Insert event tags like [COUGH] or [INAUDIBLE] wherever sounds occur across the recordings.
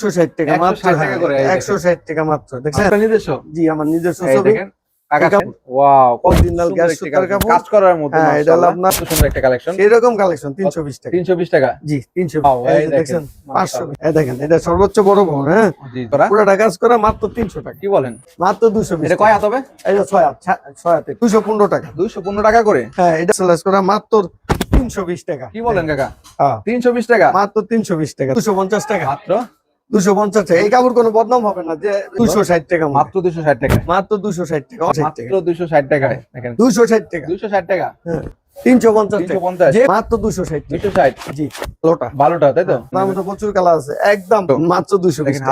একশো ষাট টাকা মাত্র টাকা করে, এই একশো ষাট টাকা মাত্র দেখছেন? আপনার নিজস্ব? জি আমার নিজস্ব ছবি। দেখেন কাকা এই কাপড়- ওয়াও কত Original সুন্দর gas একটি সুতার কাপড়। কাজ করার মধ্যে হ্যাঁ, এটা আপনার- সুন্দর একটা কালেকশন। সেরকম কালেকশন তিনশো বিশ টাকা। 320 টাকা? জি তিনশো Wow, এই দেখেন, দেখছেন? পাঁচশো মাশাআল্লাহ। এই দেখেন এটা সর্বোচ্চ বড় বড় হ্যাঁ? জি পুরোটা কাজ করা মাত্র তিনশো টাকা। কি বলেন? মাত্র দুশো বিশ এটা কয় হাত হবে? এটা ছয় হাত ছা- হাতে দুশো পনেরো টাকা। 215 টাকা করে? হ্যাঁ এটা সেলাস করা মাত্র তিনশো বিশ টাকা। কি বলেন কাকা? হ্যাঁ। 320 টাকা? মাত্র তিনশো বিশ টাকা দুশো পঞ্চাশ টাকা। মাত্র? দুশো পঞ্চাশ টাকা। এই কাপড় কোনো বদনাম হবে না যে দুশো ষাট টাকা মাত্র দুশো ষাট টাকা। মাত্র দুশো ষাট টাকা। ষাট মাত্র টাকা। 260 টাকায় দুশো ষাট টাকা। 260 টাকা? হ্যাঁ তিনশো পঞ্চাশ টাকা। 350 যে মাত্র দুশো ষাট টাকা। 260 জি ভালোটা। তাই তো? প্রচুর কালা আছে। একদম মাত্র দুশো টাকা।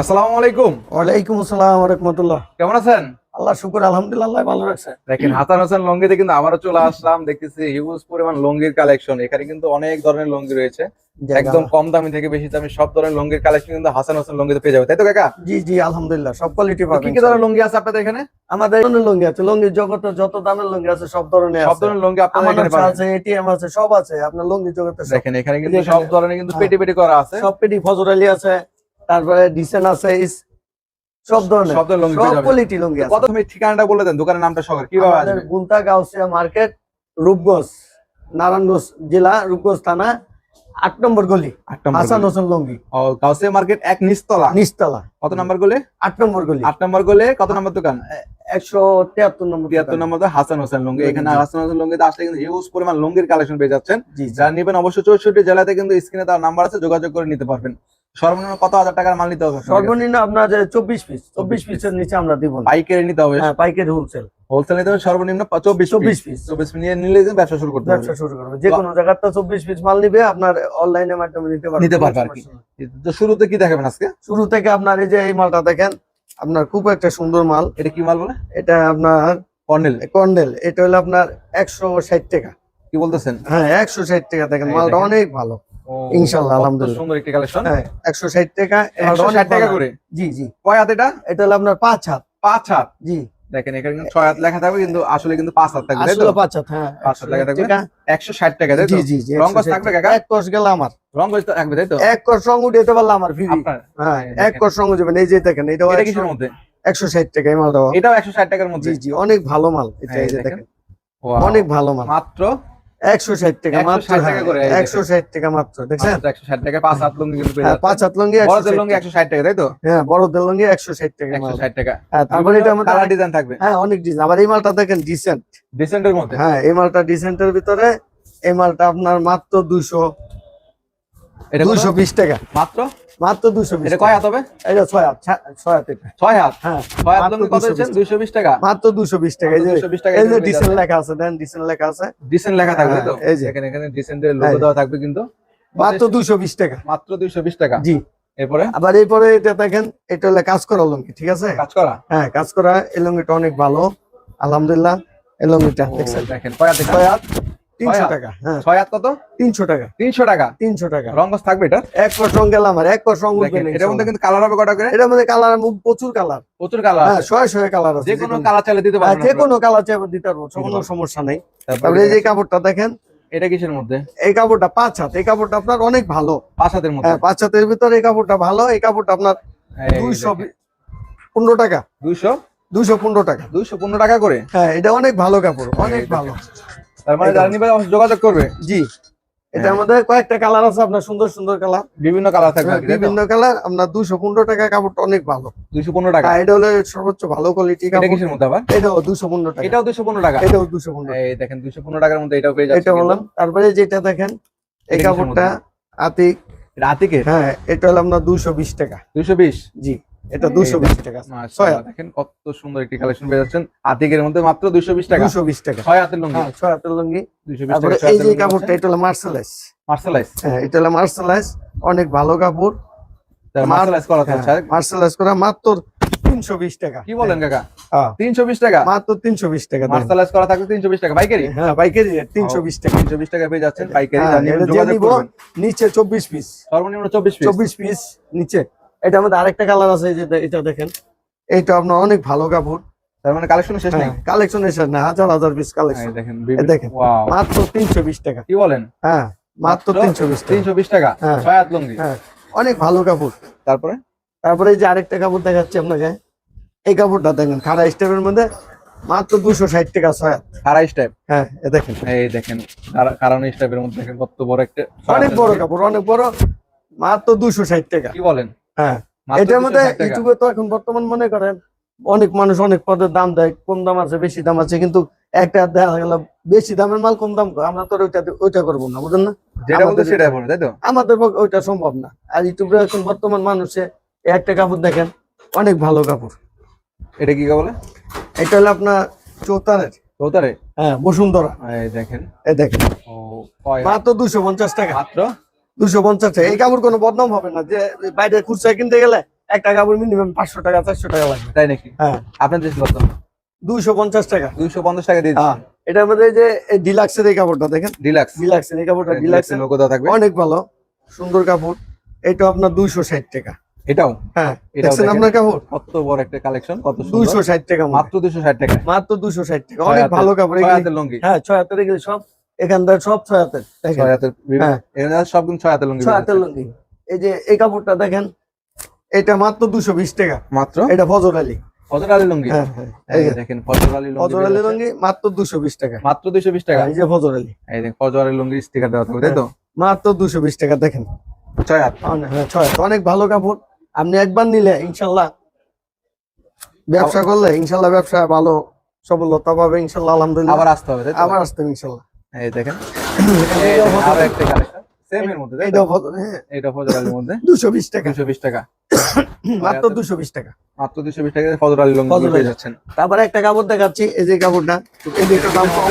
আসসালামু আলাইকুম। ওয়ালাইকুম আসসালাম রহমতুল্লাহ। কেমন আছেন? আল্লাহ শুকুর আলহামদুলিল্লাহ ভালো রাখছে। দেখেন হাসান হাসান লঙ্গিতে কিন্তু আবারও চলে আসলাম দেখতেছি হিউজ পরিমাণ লঙ্গির কালেকশন এখানে কিন্তু অনেক ধরনের লঙ্গি রয়েছে। একদম কম দামি থেকে বেশি দামি সব ধরনের লঙ্গির কালেকশন কিন্তু হাসান হাসান লঙ্গিতে পেয়ে যাবে তাই তো কাকা? জি জি আলহামদুলিল্লাহ সব কোয়ালিটি পাবেন কি কি ধরনের লঙ্গি আছে আপনাদের এখানে? আমাদের ধরনের লুঙ্গি আছে লুঙ্গির জগতে যত দামের লঙ্গি আছে সব ধরনের সব ধরনের লঙ্গি আপনাদের এখানে পাবেন। আছে এটিএম আছে সব আছে আপনার লুঙ্গি জগতে দেখেন এখানে কিন্তু সব ধরনের কিন্তু হ্যাঁ। পেটি পেটি করা আছে। সব পেটি ফজর আলী আছে তারপরে ডিসেন আছে সব ধরনের সব ধরনের লঙ্গি সব কোয়ালিটি লুঙ্গি আছে। কত ঠিকানাটা বলে দেন দোকানের নামটা সহ কীভাবে আসবে গুন্তা গাউসিয়া মার্কেট রূপগঞ্জ নারায়ণগঞ্জ জেলা রূপগঞ্জ থানা আট নম্বর গলি হাসান হোসেন লুঙ্গি। মার্কেট এক নিচতলা। নিচতলা। কত নাম্বার গলে? আট নম্বর গলি। আট নম্বর গলে কত নম্বর দোকান? একশো তিয়াত্তর নম্বর তিয়াত্তর নম্বর হাসান হোসেন লুঙ্গি। এখানে হাসান হোসেন লুঙ্গিতে আসলে কিন্তু হিউজ পরিমাণ লুঙ্গির কালেকশন পেয়ে যাচ্ছেন। যারা নিবেন অবশ্যই চৌষট্টি জেলাতে কিন্তু স্ক্রিনে তার নাম্বার আছে যোগাযোগ করে নিতে পারবেন। সর্বনিম্ন কত হাজার টাকার মাল নিতে হবে সর্বনিম্ন আপনার চব্বিশ পিস চব্বিশ পিসের নিচে আমরা দিব। পাইকারি নিতে হবে? হ্যাঁ পাইকারি হোলসেল হোলসেল নিতে হবে সর্বনিম্ন চব্বিশ চব্বিশ পিস চব্বিশ পিস নিয়ে নিলে ব্যবসা শুরু করতে ব্যবসা শুরু করবে। যে কোনো জায়গাতে চব্বিশ পিস মাল নিবে আপনার অনলাইনের মাধ্যমে নিতে পারবে। নিতে পারবে আর কি। তো শুরুতে কি দেখাবেন আজকে? শুরু থেকে আপনার এই যে এই মালটা দেখেন আপনার খুব একটা সুন্দর মাল। এটা কি মাল বলে? এটা আপনার কর্নেল। কর্নেল। এটা হলো আপনার একশো ষাট টাকা। কি বলতেছেন? হ্যাঁ একশো ষাট টাকা দেখেন মালটা অনেক ভালো। ইনশাআল্লাহ, কত আলহামদুলিল্লাহ। সুন্দর একটি কালেকশন হ্যাঁ টাকা। করে? জি জি। কয় হাত এটা? এটা হলো আপনার পাঁচ হাত। পাঁচ হাত? জি। দেখেন এখানে কিন্তু ছয় হাত লেখা থাকবে কিন্তু আসলে কিন্তু পাঁচ হাত থাকবে আসলে পাঁচ হাত হ্যাঁ পাঁচ হাত লেখা থাকবে টাকা। একশো ষাট টাকা তাই তো? জি জি জি রং কস থাকবে কাকা? এক কষ গেল আমার। রং গজ থাকবে তাই তো? এক কষ রং উঠাতে পারলে আমার ফ্রি। হ্যাঁ এক দেখেন। কষ রং উঠবেন এই যে দেখেন এটা এটা কিসের মধ্যে? একশো ষাট টাকা এই মালটা এটাও একশো ষাট টাকার মধ্যে? জি অনেক ভালো মাল। এটা এই যে। দেখেন। অনেক ভালো মাল। মাত্র একশো ষাট টাকা মাত্র একশো ষাট টাকা মাত্র দেখছেন? একশো ষাট টাকা পাঁচ হাত লুঙ্গি হ্যাঁ, পাঁচ হাত লঙ্গি বড়দের লুঙ্গি একশো ষাট টাকা তাই তো? হ্যাঁ বড়দের লঙ্গি একশো ষাট টাকা একশো ষাট টাকা। হ্যাঁ তারপরে এটা আমাদের কালার ডিজাইন থাকবে। হ্যাঁ অনেক ডিজাইন আবার এই মালটা দেখেন ডিসেন্ট ডিসেন্টের মধ্যে? হ্যাঁ এই মালটা ডিসেন্টের ভিতরে এই মালটা আপনার মাত্র দুইশো এটা দুইশো বিশ টাকা। মাত্র? মাত্র দুইশো বিশ এটা কয় হাত হবে? এটা ছয় হাত। ছা- ছয় হাত এটা। ছয় হাত? হ্যাঁ ছয় হাত মাত্র লুঙ্গি কত 220 হচ্ছে দুইশো বিশ টাকা? মাত্র দুশো বিশ টাকা। এই যে 220 টাকা এই যে ডিসেন্ট লেখা আছে দেন ডিসেন্ট লেখা আছে। ডিসেন্ট লেখা থাকবে তো? হ্যাঁ, এই যে। এখানে এখানে ডিসেন্টের লোগো দেওয়া থাকবে কিন্তু। মাত্র দুশো বিশ টাকা। মাত্র দুইশো বিশ টাকা? জি। এরপরে? আবার এরপরে এটা দেখেন এটা হলো কাজ করা লঙ্গি ঠিক আছে? কাজ করা? হ্যাঁ কাজ করা। এই লঙ্গিটা অনেক ভালো আলহামদুলিল্লাহ। এই লঙ্গিটা দেখেন কয় হাত এটা? হাত। তিনশো টাকা ছয় হাত কত? তিনশো টাকা। তিনশো টাকা। তিনশো টাকা। রঙ্গস থাকবে এটা? এক কর রং গেল আমার এক কর রং দেখেন এটার মধ্যে কিন্তু কালার হবে কটা করে? এটার মধ্যে কালার প্রচুর কালার। প্রচুর কালার হ্যাঁ শয়ে শয়ে কালার আছে যে কোনো কালার চাইলে দিতে যে কোনো কালার চাইব দিতে পারব কোনো সমস্যা নেই। তারপরে তারপরে এই যে কাপড়টা দেখেন। এটা কিসের মধ্যে? এই কাপড়টা পাঁচ হাত এই কাপড়টা আপনার অনেক ভালো। পাঁচ হাতের মধ্যে? হ্যাঁ পাঁচ হাতের ভিতরে এই কাপড়টা ভালো এই কাপড়টা আপনার দুইশো পনেরো টাকা। দুইশো? দুইশো পনেরো টাকা। দুইশো পনেরো টাকা করে? হ্যাঁ এটা অনেক ভালো কাপড় অনেক ভালো। তার মানে যোগাযোগ করবে। জি। এটার হ্যাঁ। মধ্যে কয়েকটা কালার আছে আপনার সুন্দর সুন্দর কালার। বিভিন্ন কালার থাকবে? বিভিন্ন কালার আপনার দুশো পনেরো টাকা কাপড়টা অনেক ভালো। দুইশো পনেরো টাকা? এটা হলো সর্বোচ্চ ভালো কোয়ালিটি এটা কিসের মধ্যে আবার? এটাও দুশো পনেরো টাকা। এটাও দুইশো পনেরো টাকা? এটাও দুশো পনেরো এই দেখেন দুইশো পনেরো টাকার মধ্যে এটাও পেয়ে যাচ্ছে এটা বললাম তারপরে যেটা দেখেন এই কাপড়টা আতিক। রাতিকে হ্যাঁ এটা হলো আপনার দুশো বিশ টাকা। দুইশো বিশ? জি। এটা এই দুশো বিশ টাকা। ছয় হাত। দেখেন কত সুন্দর একটি কালেকশন পেয়ে যাচ্ছেন। আতিকের মধ্যে মাত্র টাকা। হাতের লুঙ্গি। হ্যাঁ হাতের লুঙ্গি। টাকা এই যে কাপড়টা এটা হলো হ্যাঁ এটা হলো অনেক ভালো কাপড়। করা হ্যাঁ, করা মাত্র তিনশো বিশ টাকা। কি বলেন কাকা? তিনশো বিশ টাকা? মাত্র তিনশো বিশ টাকা দেন। মার্শালাইজ করা থাকবে তিনশো বিশ টাকা। হ্যাঁ পাইকারি তিনশো বিশ টাকা। তিনশো বিশ টাকা পেয়ে যাচ্ছেন নিচে চব্বিশ পিস। সর্বনিম্ন পিস নিচে। এটা আমাদের আরেকটা কালার আছে এই যে এটা দেখেন। এইটা আপনার অনেক ভালো কাপড়। তার মানে কালেকশন শেষ নেই। কালেকশন এসে না হাজার হাজার পিস কালেকশন দেখেন দেখেন। ওয়াও মাত্র তিনশো বিশ টাকা। কি বলেন? হ্যাঁ মাত্র তিনশো বিশ টাকা। তিনশো বিশ টাকা? হ্যাঁ। লুঙ্গি? হ্যাঁ অনেক ভালো কাপড়। তারপরে? তারপরে এই যে আরেকটা কাপড় দেখাচ্ছি আপনাকে। এই কাপড়টা দেখেন খাড়া স্টেপের মধ্যে মাত্র দুশো ষাট টাকা ছয়। আড়াইশ টাইপ হ্যাঁ এ দেখেন। এই দেখেন কারা- কারণ স্টাইপের মধ্যে দেখেন কত বড় একটা অনেক বড় কাপড় অনেক বড় মাত্র দুশো ষাট টাকা। কি বলেন? হ্যাঁ এটার মধ্যে ইউটিউবে তো এখন বর্তমান মনে করেন অনেক মানুষ অনেক পদের দাম দেয় কম দাম আছে বেশি দাম আছে কিন্তু একটা দেখা গেল বেশি দামের মাল কম দাম আমরা তো ওইটা ওইটা করব না বুঝলেন না? আমাদের- ওইটা সম্ভব না। আর ইউটিউবে এখন বর্তমান মানুষে একটা কাপড় দেখেন অনেক ভালো কাপড়। এটা কি বলে এটা হলো আপনার চৌতারের। চৌতারে হ্যাঁ বসুন্ধরা। এই দেখেন। এই দেখেন। মাত্র দুশো পঞ্চাশ টাকা। মাত্র? দুশো পঞ্চাশ। টাকা এই কাপড় কোনো বদনাম হবে না যে বাইরে খুচরা কিনতে গেলে একটা কাপড় মিনিমাম পাঁচশো টাকা চারশো টাকা লাগবে। তাই নাকি? হ্যাঁ। কত দুশো পঞ্চাশ টাকা। দুইশো পঞ্চাশ টাকা দিয়ে হ্যাঁ। এটার মধ্যে এই যে ডিলাক্সের এই কাপড়টা দেখেন? ডিলাক্স। ডিলাক্সের এই কাপড়টা ডিলাক্সের লোক থাকবে। অনেক ভালো সুন্দর কাপড়। এটা আপনার দুইশো ষাট টাকা। এটাও? হ্যাঁ। দেখছেন। আপনার কাপড়? কত বড় একটা কালেকশন কত দুইশো ষাট টাকা মাত্র দুশো ষাট টাকা মাত্র ষাট টাকা। অনেক ভালো কাপড়। এগুলি- হ্যাঁ ছয় হাতের এগুলি সব এখানকার সব ছয় হাতের ছয় হ্যাঁ। সব ছয় হাতের লুঙ্গি ছয় হাতের লুঙ্গি। এই যে এই কাপড়টা দেখেন এটা মাত্র দুশো বিশ টাকা। মাত্র? এটা ফজর আলী। ফজর আলী লুঙ্গি? হ্যাঁ হ্যাঁ। এই এই যে দেখেন ফজর আলী ফজর আলী লুঙ্গি মাত্র দুশো বিশ টাকা। মাত্র দুইশো বিশ টাকা? এই যে ফজর আলী। এই দেখেন ফজর আলী লুঙ্গির স্টিকার দেওয়া থাকবে তাই তো? মাত্র দুশো বিশ টাকা দেখেন। ছয় হাত। অনেক ছয় হাত। অনেক ভালো কাপড়। আপনি একবার নিলে ইনশাল্লাহ। ব্যবসা করলে ইনশাল্লাহ ব্যবসা ভালো সফলতা পাবে ইনশাল্লাহ আলহামদুলিল্লাহ। আবার আসতে হবে আবার আসতেন ইনশাল্লাহ। এই দেখেন। এই আরও একটা কালেকশন সেম এর মধ্যে তাই তো? এইটাও ফজর- হ্যাঁ। এটা আলীর মধ্যে? টাকা। মাত্র দুশো বিশ টাকা। মাত্র আলী পেয়ে যাচ্ছেন। তারপরে একটা কাপড় দেখাচ্ছি এই যে কাপড়টা। এই যে দাম কম।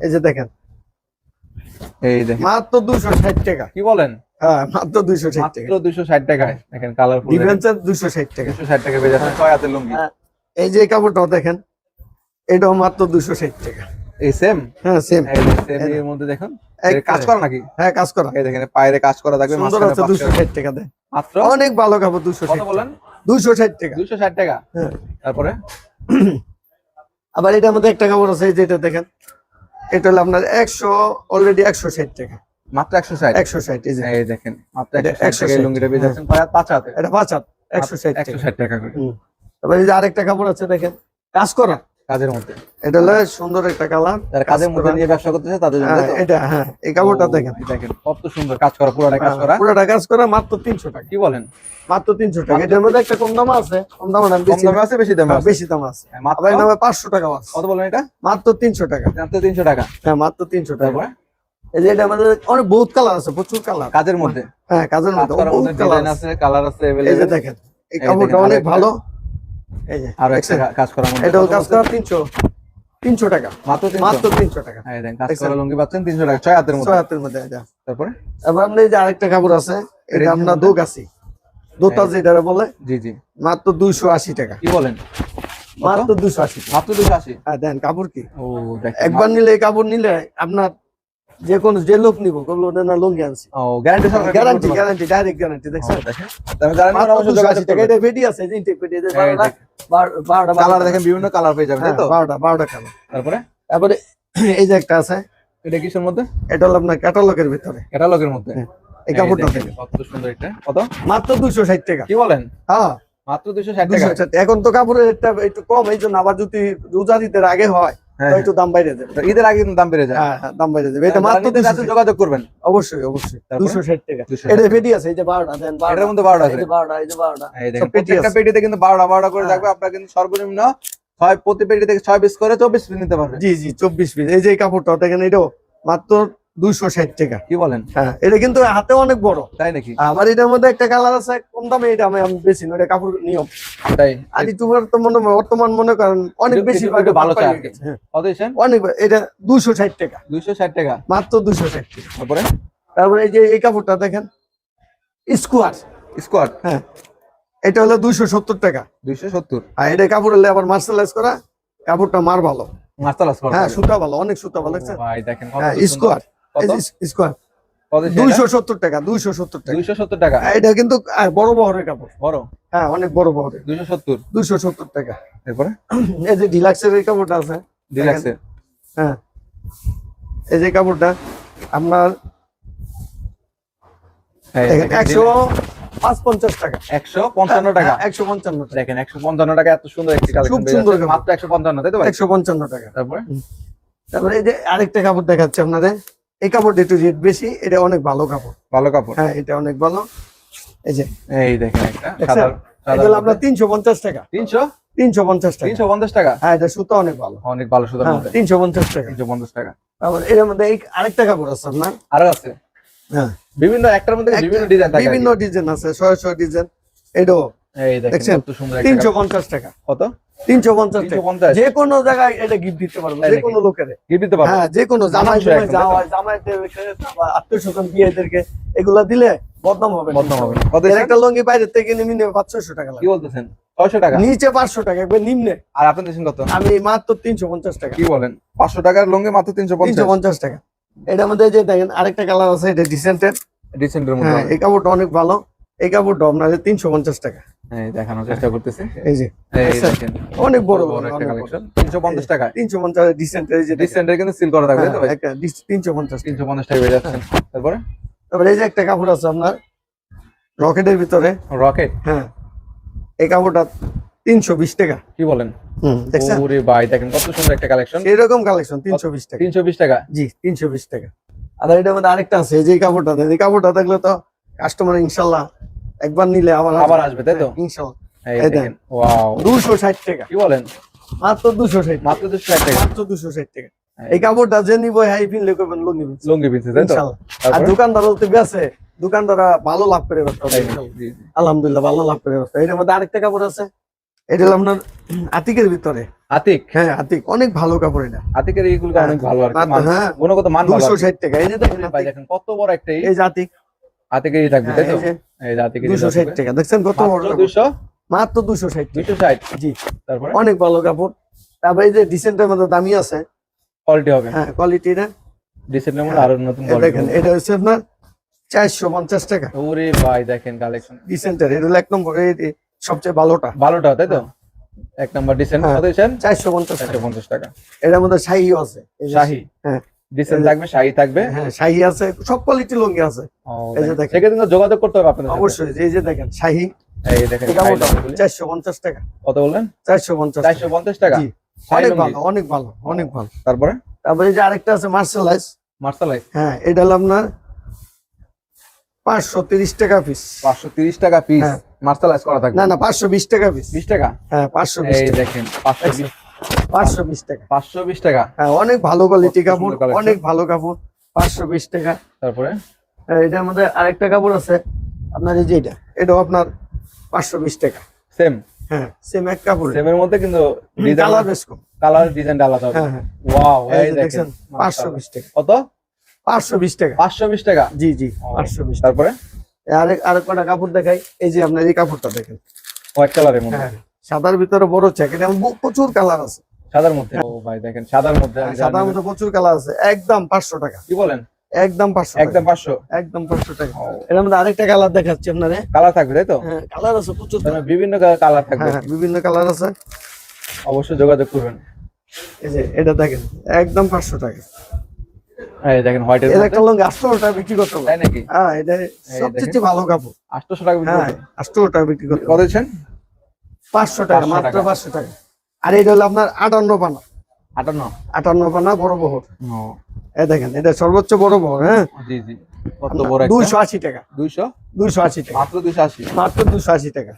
এই যে দেখেন। এই দেখেন। মাত্র দুশো ষাট টাকা। কি বলেন? হ্যাঁ মাত্র দুশো ষাট টাকা। মাত্র দুশো ষাট টাকায়। দেখেন কালারফুল ডিফেন্সের দুশো ষাট টাকা। দুশো ষাট টাকা পেয়ে যাচ্ছেন। ছয় হাতের লুঙ্গি। হ্যাঁ, এই যে কাপড়টাও দেখেন এটাও মাত্র দুশো ষাট টাকা। এই সেম হ্যাঁ সেম সেম এর মধ্যে দেখুন কাজ করা নাকি? হ্যাঁ কাজ করা। এই দেখেন পায়ের কাজ করা থাকবে সুন্দর আছে box দুশো করা। ষাট টাকা দেয় মাত্র? অনেক ভালো কাপড় দুশো কত ষাট বলেন? দুশো ষাট টাকা। দুশো ষাট টাকা? হ্যাঁ। তারপরে? আবার এটার মধ্যে একটা কাপড় আছে যেটা দেখেন। এটা হলো আপনার একশো অলরেডি একশো ষাট টাকা। মাত্র একশো ষাট? একশো ষাট এই যে। এই দেখেন মাত্র একশো ষাট 160 টাকা লুঙ্গিটা পেয়ে যাচ্ছেন পাঁচ পাঁচ হাতে। এটা পাঁচ হাত একশো ষাট একশো টাকা। ষাট টাকা করে। তারপরে এই যে আরেকটা কাপড় আছে দেখেন। কাজ করা। কাজের মধ্যে। এটা হলো সুন্দর একটা কালার। যারা কাজের মধ্যে নিয়ে ব্যবসা করতেছে তাদের জন্য হ্যাঁ, এটা হ্যাঁ এই কাপড়টা দেখেন। দেখেন কত সুন্দর কাজ করা পুরোটা কাজ হ্যাঁ, করা। পুরোটা কাজ করা মাত্র 300 টাকা। কি বলেন? মাত্র 300 টাকা। এটার মধ্যে একটা কম দাম আছে কম দাম না বেশি দাম হ্যাঁ, আছে বেশি দাম আছে। বেশি দাম আছে। আবার নামে 500 টাকা আছে। কত বলেন এটা? মাত্র 300 টাকা। মাত্র 300 টাকা। হ্যাঁ মাত্র 300 টাকা। এই যে এটা আমাদের অনেক বহুত কালার আছে প্রচুর কালার। কাজের মধ্যে? হ্যাঁ কাজের মধ্যে কালার আছে। কালার আছে এই যে দেখেন এই কাপড়টা অনেক ভালো। এই যে আর একটা কাজ করা তিনশো তিনশো টাকা। মাত্র মাত্র তিনশো তিনশো টাকা হ্যাঁ কাজ করা লুঙ্গি পাচ্ছেন তিনশো টাকা ছয় হাতের মধ্যে। হাতের মধ্যে এটা তারপরে? এবার আপনি যে আরেকটা কাপড় আছে এটা মধ্যে? দোকাসি দোতা যেটা বলে জি জি। মাত্র দুইশো আশি টাকা। কি বলেন? মাত্র দুশো আশি। টাকা মাত্র দুশো আশি? হ্যাঁ দেন কাপড় কি? ও একবার নিলে এই কাপড় নিলে আপনার যে কোনো যে লোক নিবো বলব না লুঙ্গি আনছি। ও গ্যারান্টি সহ গ্যারান্টি গ্যারান্টি ডাইরেক্ট গ্যারান্টি দেখছেন? তবে জানেন মাত্র অবশ্যই যোগাযোগ টাকা এটা পেটি আছে যে ইনটেক পেটি আছে এই বারোটা দেখেন। বারো- বারোটা কালার দেখেন বিভিন্ন কালার পেয়ে যাবেন তাই হ্যাঁ, তো? বারোটা বারোটা কালার তারপরে? তারপরে [CLEARS THROAT] এই যে একটা আছে। এটা কিসের মধ্যে? এটা হলো আপনার ক্যাটালগের ভিতরে। ক্যাটালগের মধ্যে? হ্যাঁ, এই কাপড়টা দেখেন, কত সুন্দর এটা। কত? মাত্র দুশো ষাট টাকা। কি বলেন? হ্যাঁ মাত্র দুশো ষাট দুশো টাকা এখন তো কাপড়ের রেটটা একটু কম এই জন্য আবার যদি রোজা ঈদের আগে হয় একটু দাম বাইরে যাবে। ঈদের আগে কিন্তু দাম বেড়ে যায়। হ্যাঁ হ্যাঁ দাম যাবে। এটা মাত্র যোগাযোগ করবেন। অবশ্যই অবশ্যই। তারপরে? দুশো ষাট টাকা। এটা পেটি আছে এই যে বারোটা দেন এটার মধ্যে বারোটা আছে। বারোটা এই যে বারোটা। এই দেখেন সব পেটি প্রত্যেকটা পেটিতে কিন্তু বারোটা বারোটা করে হ্যাঁ। থাকবে। আপনার কিন্তু সর্বনিম্ন ছয় প্রতি পেটি থেকে ছয় পিস করে চব্বিশ পিস নিতে পারবেন। জি জি চব্বিশ পিস এই যে কাপড়টা দেখেন এটাও মাত্র দুইশো ষাট টাকা। কি বলেন? হ্যাঁ এটা কিন্তু হাতে অনেক বড়। তাই নাকি? আমার এটার মধ্যে একটা কালার আছে কম দামে এটা আমি আমি বেশি না এটা কাপড় নিয়ম। তাই? আর ইউটিউবার তো মনে বর্তমান মনে করেন অনেক বেশি ভালো। হ্যাঁ, অনেক এটা দুশো ষাট টাকা। দুইশো ষাট টাকা। মাত্র দুশো ষাট টাকা। তারপরে? তারপরে এই যে এই কাপড়টা দেখেন স্কোয়ার স্কোয়াড হ্যাঁ এটা হলো দুইশো সত্তর টাকা। দুইশো সত্তর? আর এটা কাপড় হলে আবার মার্শালাইজ করা কাপড়টা মার ভালো। মাস্টার স্কোয়াড হ্যাঁ সুতা ভালো অনেক সুতা ভালো কত হ্যাঁ। স্কোয়ার স্কোয়ার দুইশো সত্তর টাকা দুইশো সত্তর টাকা। দুইশো সত্তর টাকা? হ্যাঁ, এটা কিন্তু বড় বহরের কাপড়। বড়? হ্যাঁ অনেক বড় বহরের। দুইশো সত্তর? দুইশো সত্তর টাকা। এরপরে? এই যে ডিলাক্সের এই কাপড়টা আছে ডিলাক্সের। হ্যাঁ। এই যে কাপড়টা আপনার দেখেন, একশো পাঁচ পঞ্চাশ টাকা। একশো পঞ্চান্ন টাকা? হ্যাঁ, একশো পঞ্চান্ন টাকা। দেখেন একশো পঞ্চান্ন টাকা এত সুন্দর একটি খুব সুন্দর। মাত্র একশো পঞ্চান্ন তাই তো একশো পঞ্চান্ন টাকা। তারপরে? তারপরে এই যে আরেকটা কাপড় দেখাচ্ছে আপনাদের। এই কাপড়টা একটু রেট বেশি এটা অনেক ভালো কাপড়। ভালো কাপড়? হ্যাঁ এটা অনেক ভালো। এই যে এই দেখেন একটা সাদা আপনার তিনশো পঞ্চাশ টাকা। তিনশো? তিনশো পঞ্চাশ টাকা। তিনশো পঞ্চাশ টাকা? হ্যাঁ এটা সুতো অনেক ভালো। অনেক ভালো সুতার হ্যাঁ তিনশো পঞ্চাশ টাকা। তিনশো পঞ্চাশ টাকা। তারপর এর মধ্যে এই আরেকটা কাপড় আছে আপনার। আরও আছে? হ্যাঁ। বিভিন্ন একটার মধ্যে বিভিন্ন ডিজাইন থাকে বিভিন্ন ডিজাইন আছে ডিজাইন এটাও এই দেখেন তিনশো পঞ্চাশ টাকা। কত? তিনশো পঞ্চাশ তিনশো যে কোনো জায়গায় এটা গিফট দিতে পারব যে কোনো লোকের। গিফট দিতে পারব। হ্যাঁ যে কোনো জামাই আত্মীয় স্বজন বিয়েদেরকে এগুলা দিলে বদনাম হবে বদনাম? একটা লঙ্গি বাইরে থেকে নিয়ে নেবে পাঁচশো টাকা কি বলতেছেন? ছয়শো টাকা? নিচে পাঁচশো টাকা একবার নিম্নে। আর কত? আমি মাত্র তিনশো পঞ্চাশ টাকা। কি বলেন? পাঁচশো টাকার লঙ্গে মাত্র তিনশো পঞ্চাশ। টাকা। এটার মধ্যে যে দেখেন আরেকটা কালার আছে এটা ডিসেন্টের। ডিসেন্টের মধ্যে হ্যাঁ এই কাপড়টা অনেক ভালো। এই কাপড়টা আপনার তিনশো পঞ্চাশ টাকা। দেখানোর চেষ্টা করতেছি। এই যে এই আচ্ছা, অনেক বড় বড় একটা কালেকশন তিনশো পঞ্চাশ টাকা? তিনশো পঞ্চাশ ডিসেন্টের এই যে দেখেন। কিন্তু সিল করা থাকবে তাই তো ভাই? হ্যাঁ, তিনশো পঞ্চাশ তিনশো পঞ্চাশ টাকা যাচ্ছেন তারপরে? তারপরে এই যে একটা কাপড় আছে আপনার রকেটের ভিতরে। রকেট? হ্যাঁ এই কাপড়টা তিনশো বিশ টাকা। কি বলেন? ওরে ভাই দেখেন কত সুন্দর একটা কালেকশন এরকম কালেকশন তিনশো বিশ টাকা। তিনশো বিশ টাকা? জি তিনশো বিশ টাকা। আর এটার মধ্যে আরেকটা আছে এই যে কাপড়টা এই কাপড়টা দেখলে তো কাস্টমার ইনশাল্লাহ একবার নিলে আবার আবার আসবে, তাই তো? হ্যাঁ, ইনশাল্লাহ। এই দেখেন ওয়াও। দুশো ষাট টাকা। কি বলেন? মাত্র দুশো ষাট মাত্র দুশো ষাট টাকা। মাত্র দুশো ষাট টাকা। এই কাপড়টা যে নিবো হ্যাঁ পিনলে করবেন লুঙ্গি পিনছে। লুঙ্গি পিনছে তাই তো? আর তারপরে? দোকানদার বলতে বেছে দোকানদাররা ভালো লাভ করে। আলহামদুলিল্লাহ ভালো লাভ করে এটার মধ্যে আরেকটা কাপড় আছে। এটা হলো আপনার আতিকের ভিতরে। আতিক? হ্যাঁ আতিক। অনেক ভালো কাপড় এটা। আতিকের এইগুলো অনেক ভালো আর মান- হ্যাঁ। গুণগত মান ভালো দুশো আর কি। ষাট টাকা। এই যে দেখেন কত বড় একটা এই এই যে আতিক। আতিকেরই থাকবে তাই তো? হ্যাঁ, এই আতিকেরই দুশো ষাট টাকা। দেখছেন কত বড় কাপড়? দুশো মাত্র দুশো ষাট টাকা। দুশো ষাট? জি। তারপরে? অনেক ভালো কাপড়। তারপরে এই যে ডিসেন্টের মধ্যে দামি আছে। কোয়ালিটি হবে। হ্যাঁ কোয়ালিটিটা ডিসেন্টের মধ্যে আরও নতুন quality দেখেন এটা হচ্ছে আপনার চারশো পঞ্চাশ টাকা। ওরে ভাই দেখেন কালেকশন ডিসেন্টের এটা এক নম্বর এই সবচেয়ে ভালোটা। ভালোটা তাই তো? এক নাম্বার ডিসেন্ট হ্যাঁ। কত দিচ্ছেন চারশো পঞ্চাশ একশো টাকা পঞ্চাশ টাকা। এটার মধ্যে শাহিও আছে। শাহি? হ্যাঁ। ডিসেন্ট যে- থাকবে শাহি থাকবে? হ্যাঁ শাহি আছে সব কোয়ালিটি লুঙ্গি আছে। এই যে দেখেন। দেখেন। সেক্ষেত্রে কিন্তু যোগাযোগ করতে হবে আপনাদের অবশ্যই এই যে দেখেন শাহি। এই দেখেন এই কাপড়টা শাহি লুঙ্গি। চারশো পঞ্চাশ টাকা। কত বললেন? চারশো পঞ্চাশ চারশো পঞ্চাশ টাকা? অনেক ভালো অনেক ভালো অনেক ভালো। তারপরে? তারপরে যে আরেকটা আছে মার্শালাইজ মার্শালাইজ হ্যাঁ এটা হলো আপনার পাঁচশো তিরিশ টাকা পিস পাঁচশো তিরিশ টাকা পিস হ্যাঁ। মার্শালাইজ করা থাকবে? না না পাঁচশো বিশ টাকা পিস বিশ টাকা? হ্যাঁ পাঁচশো বিশ দেখেন পাঁচশো বিশ পাঁচশো বিশ টাকা। পাঁচশো বিশ টাকা? হ্যাঁ অনেক ভালো কোয়ালিটি কাপড় অনেক ভালো কাপড় পাঁচশো বিশ টাকা। তারপরে? হ্যাঁ, এটার মধ্যে আরেকটা কাপড় আছে আপনার এই যে এটা এটাও আপনার পাঁচশো বিশ টাকা। সেম? হ্যাঁ সেম এক কাপড়। সেমের মধ্যে কিন্তু কালার বেশ কম। কালার ডিজাইন আলাদা হবে। হ্যাঁ হ্যাঁ। ওয়াও এই দেখেন। টাকা। কত? টাকা। জি তারপরে? আরেক আরেক কটা কাপড় দেখাই। এই যে আপনার এই কাপড়টা দেখেন। হোয়াইট কালারের মধ্যে। সাদার ভিতরে বড় চেক এটা প্রচুর কালার আছে। সাদার মধ্যে? ও ভাই দেখেন সাদার মধ্যে হ্যাঁ, সাদার মধ্যে প্রচুর কালার আছে। একদম পাঁচশো টাকা। কি বলেন? একদম পাঁচশো একদম একদম পাঁচশো? একদম পাঁচশো টাকা। এর মধ্যে আরেকটা কালার দেখাচ্ছি আপনারে। কালার থাকবে তাই তো? হ্যাঁ কালার আছে প্রচুর। বিভিন্ন কালার থাকবে। হ্যাঁ বিভিন্ন কালার আছে। অবশ্যই যোগাযোগ করবেন। এই যে এটা দেখেন একদম পাঁচশো টাকা। এই দেখেন হোয়াইটের এর একটা টাকা বিক্রি করতে তাই নাকি? হ্যাঁ এটা সবচেয়ে ভালো কাপড়। আটশোশো টাকা বিক্রি হ্যাঁ টাকা বিক্রি করতে কত দিচ্ছেন? পাঁচশো টাকা মাত্র টাকা। পাঁচশো টাকা। আর এটা হলো আপনার আটান্ন পানা। আটান্ন? আটান্ন পানা বড় বহর। এ দেখেন এটা সর্বোচ্চ বড় বহর হ্যাঁ? জি জি। কত বড় দুইশো আশি টাকা। দুইশো? দুইশো আশি টাকা। মাত্র দুইশো আশি? মাত্র দুশো আশি টাকা।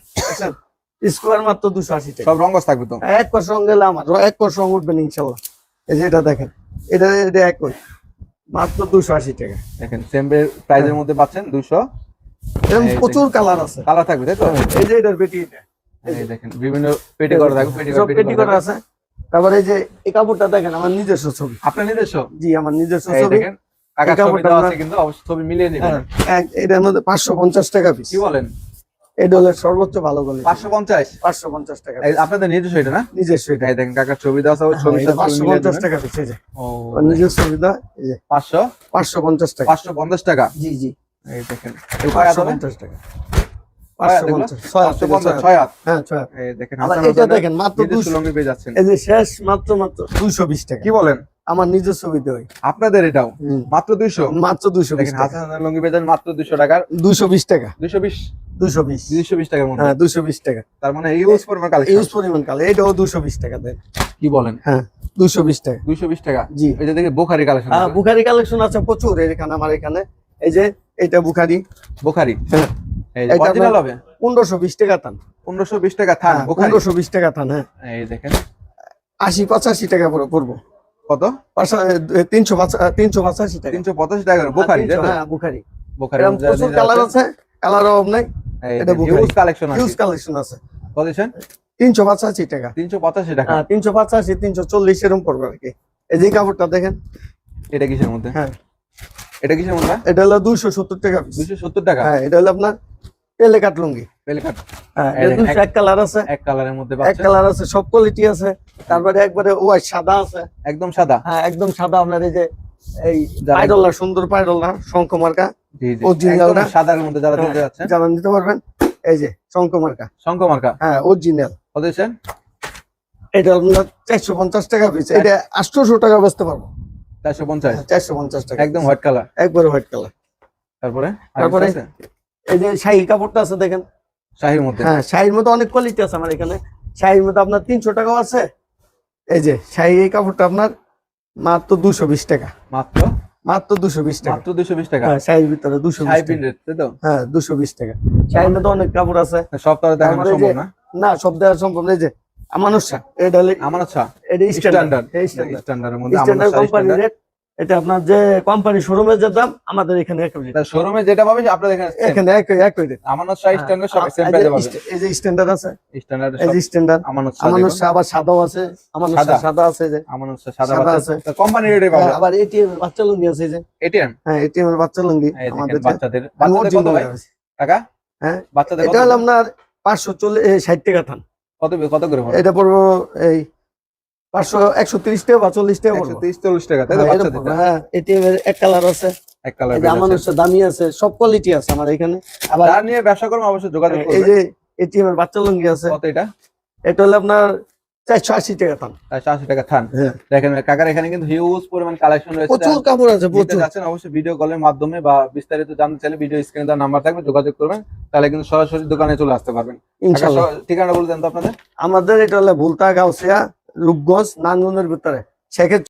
স্কোয়ার মাত্র দুশো আশি টাকা। সব রঙ্গস থাকবে তো? এক কর সঙ্গে গেলে আমার এক ইনশাল্লাহ। এই যে এটা দেখেন এটা এটা এক মাত্র দুশো আশি টাকা। দেখেন প্রাইজের মধ্যে পাচ্ছেন প্রচুর কালার আছে। কালার থাকবে তাই তো? এই যে এটার বেটি এটা। এই দেখেন বিভিন্ন পেটি করা থাকবে পেটি করা পেটি করা আছে। তারপরে এই যে এই কাপড়টা দেখেন আমার নিজস্ব ছবি। আপনার নিজস্ব? জি আমার নিজস্ব এই ছবি। দেখেন এই ছবি ছবি হ্যাঁ, এটার মধ্যে পাঁচশো পঞ্চাশ টাকা পিস কি বলেন? এটা হলো সর্বোচ্চ ভালো কোয়ালিটি পাঁচশো পঞ্চাশ? পাঁচশো পঞ্চাশ টাকা আপনাদের নিজস্ব এটা না? নিজস্ব এটা। দেখেন কাকার ছবি ওই ছবির সাথে ছবি পাঁচশো মিলিয়ে পঞ্চাশ দেবেন। টাকা পিস যে। ও। নিজস্ব সুবিধা এই যে। পাঁচশো? পাঁচশো পঞ্চাশ টাকা। পাঁচশো পঞ্চাশ টাকা? জি জি। এই দেখেন এই কয় হাত পাঁচশো হবে? পঞ্চাশ টাকা। আমার সুবিধা হয় আপনাদের এটাও? মাত্র দুইশো? মাত্র দুইশো হাসান লুঙ্গি পেয়ে মাত্র দুইশো টাকার। দুইশো বিশ টাকা। দুইশো বিশ? দুশো বিশ। দুইশো বিশ টাকার মধ্যে? হ্যাঁ দুশো বিশ টাকা। তার মানে পরিমাণ ইউজ পরিমাণ কালে এটাও দুশো বিশ টাকা দেন। কি বলেন? হ্যাঁ দুশো বিশ টাকা। দুইশো বিশ টাকা? জি। যে দেখি বোখারি কালেকশন আহ, বুখারি কালেকশন আছে প্রচুর এখানে আমার এখানে। এই যে এটা বুখারি। বোখারি? হ্যাঁ। এটা অরিজিনাল হবে? পনেরোশো বিশ টাকা থান। পনেরোশো বিশ টাকা থান হ্যাঁ, বোখারি পনেরোশো বিশ টাকা থান হ্যাঁ। এই দেখেন। টাকা পড়ে পড়ব। কত? পাঁচশো- এ, তিনশো পাঁচ- তিনশো পঁচাশি টাকা। তিনশো পঁচাশি টাকা করে বোখারি? হ্যাঁ বুখারি বোখারি প্রচুর কালার আছে। কালার অভাব নাই এটা বোখারি। কালেকশন আছে। হিউজ কালেকশন আছে। তিনশো পঁচাশি টাকা। তিনশো পঁচাশি টাকা। হ্যাঁ তিনশো পঁচাশি তিনশো চল্লিশ এরকম পড়বে আর কি। এই যে কাপড়টা দেখেন। এটা কিসের মধ্যে? হ্যাঁ। এটা কিসের মধ্যে? এটা হলো দুইশো সত্তর টাকা piece। দুইশো সত্তর টাকা। হ্যাঁ এটা হলো আপনার পেলে কাট লুঙ্গি পেলে কাট হ্যাঁ এক কালার আছে। এক কালারের মধ্যে এক কালার আছে সব কোয়ালিটি আছে। তারপরে একবারে ওয়াই সাদা আছে। একদম সাদা। হ্যাঁ একদম সাদা। আপনার এই যে এই সুন্দর পায়রোলা শঙ্খ মার্কা জি জি। Original একদম না? সাদার মধ্যে যারা হ্যাঁ। দিতে যাচ্ছেন। যারা নিতে পারবেন। এই যে শঙ্খ মার্কা। শঙ্খ মার্কা। হ্যাঁ অরিজিনাল কত এটা আপনার চারশো পঞ্চাশ টাকা পিস। এটা আটশোশো টাকা বেচতে পারব। চারশো পঞ্চাশ। চারশো পঞ্চাশ টাকা একদম হোয়াইট কালার একবারে হোয়াইট কালার তারপরে? তারপরে? এই যে শাহী কাপড়টা আছে দেখেন। শাহির মধ্যে? হ্যাঁ শাড়ির মধ্যে অনেক কোয়ালিটি আছে আমার এখানে। শাড়ির মধ্যে আপনার তিনশো টাকাও আছে। এই যে শাড়ি এই কাপড়টা আপনার মাত্র দুশো বিশ টাকা। মাত্র? মাত্র দুশো বিশ টাকা। মাত্র দুশো বিশ টাকা? হ্যাঁ ভিতরে দুশো শাহি হ্যাঁ দুশো বিশ টাকা। মধ্যে অনেক কাপড় আছে। সব তো আর দেখানো সম্ভব না। না সব দেওয়া সম্ভব যে আমানুর এটা হলে এটা স্ট্যান্ডার্ড স্ট্যান্ডার্ড স্ট্যান্ডার্ডের মধ্যে আমার স্ট্যান্ডার্ড কোম্পানি রেট এটা আপনার যে কোম্পানি শোরুমের যে দাম আমাদের এখানে একই শোরুমে যেটা পাবে আপনাদের এখানে এখানে একই একই রেট আমানত শাহ স্ট্যান্ডার্ড সব সেম প্রাইসে যে এই যে স্ট্যান্ডার্ড আছে। স্ট্যান্ডার্ড এই যে স্ট্যান্ডার্ড আমানত শাহ আমানুর শাহ আবার সাদাও আছে। শাহ সাদা? আছে যে। আমানত শাহ সাদা আছে। কোম্পানি রেটে হ্যাঁ, আবার এটিএম এর বাচ্চা লুঙ্গি আছে যে। এটিএম হ্যাঁ এটিএম এর বাচ্চা লুঙ্গি আমাদের বাচ্চাদের বাচ্চাদের কত ভাই? টাকা হ্যাঁ। বাচ্চাদের এটা হলো আপনার পাঁচশো চল্লিশ ষাট টাকা থান। কত কত করে এটা পড়ব এই পাঁচশো একশো তিরিশ টাকা বা চল্লিশ টাকা পড়ব 130 40 টাকা তাই হ্যাঁ, হ্যাঁ এটিএম এর এক কালার আছে। এক কালার আমার দামি আছে সব কোয়ালিটি আছে আমার এখানে। আবার নিয়ে ব্যবসা করবে অবশ্যই যোগাযোগ এই যে এটিএম এর বাচ্চা লুঙ্গি আছে। কত এটা? এটা হলো আপনার চারশো আশি টাকা থান। চারশো আশি টাকা থান। হ্যাঁ। দেখেন কাকার এখানে কিন্তু হিউজ পরিমাণ কালেকশন রয়েছে। প্রচুর কাপড় আছে প্রচুর। অবশ্যই ভিডিও কলের মাধ্যমে বা বিস্তারিত জানতে চাইলে ভিডিও স্ক্রিনে দেওয়ার নাম্বার থাকবে যোগাযোগ করবেন। তাহলে কিন্তু সরাসরি দোকানে চলে আসতে পারবেন। ঠিকানা বলে দেন তো আপনাদের। আমাদের এটা হলো ভুলতা গাউসিয়া রূপগঞ্জ নানগঞ্জের ভিতরে। শেখের